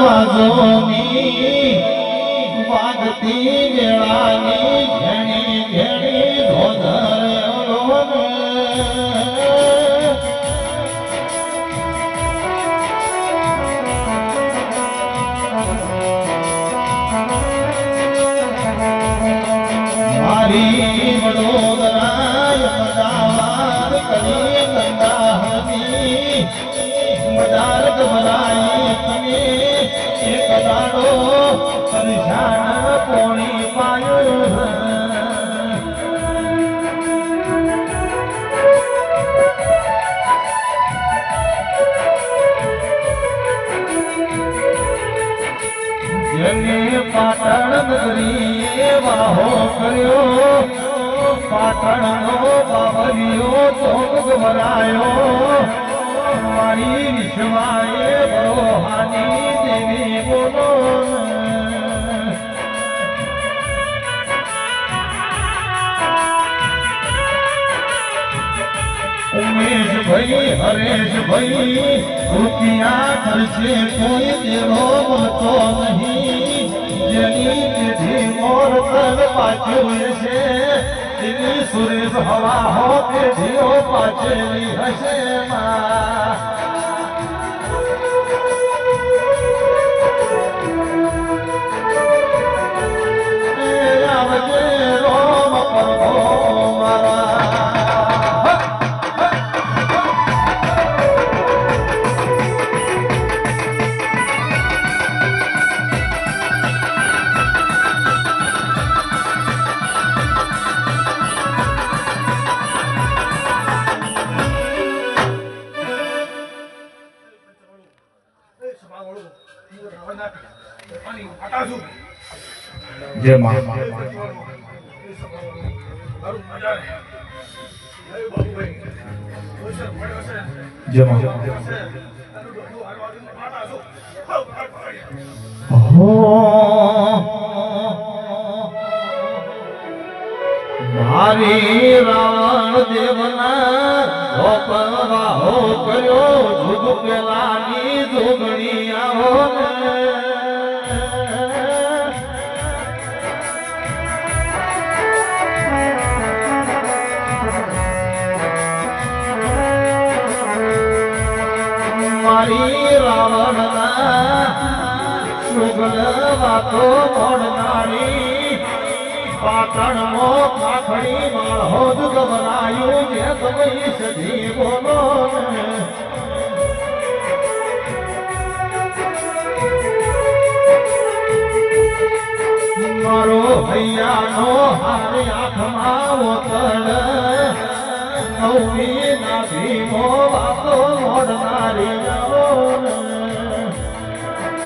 વાજોની વાગતી વેળાની ઘેણી ઘેણી ધોધર. મારી વડોદરાય મજાવાર કરી મજાર ગભરાઈ તમે. એક દાડો પરેશાન કોણી પાયો જેને પાટણ નગરી વાહો કર્યો, પાટણનો બાબરિયો ચોક ગભરાયો. મારી વિશ્વાએ બરોહાની દેવી બોલો ઉમેશ ભાઈ હરેશ ભાઈ રૂપિયા ખર્ચે કોઈ દેવો મળતો નહીં. જેની પેઢી મોર તન પાછું છે તેની સુરેશ હવા હો પેઢીઓ પાછેલી હશે માં જય મા. જય મારી રાવણ દેવના ગોપરાહો કર્યો. જુગ પેલાની જોગણી આવો મારી રાવણના શુગલ વાતો મોડનારી પાટણનો પાખડી માળો જ ગભરાયું જે સમય સધી બોલો. મારો હૈયાનો હારે આંખમાં ઓતડ ઉમી નથી મો વાતો મોડનારી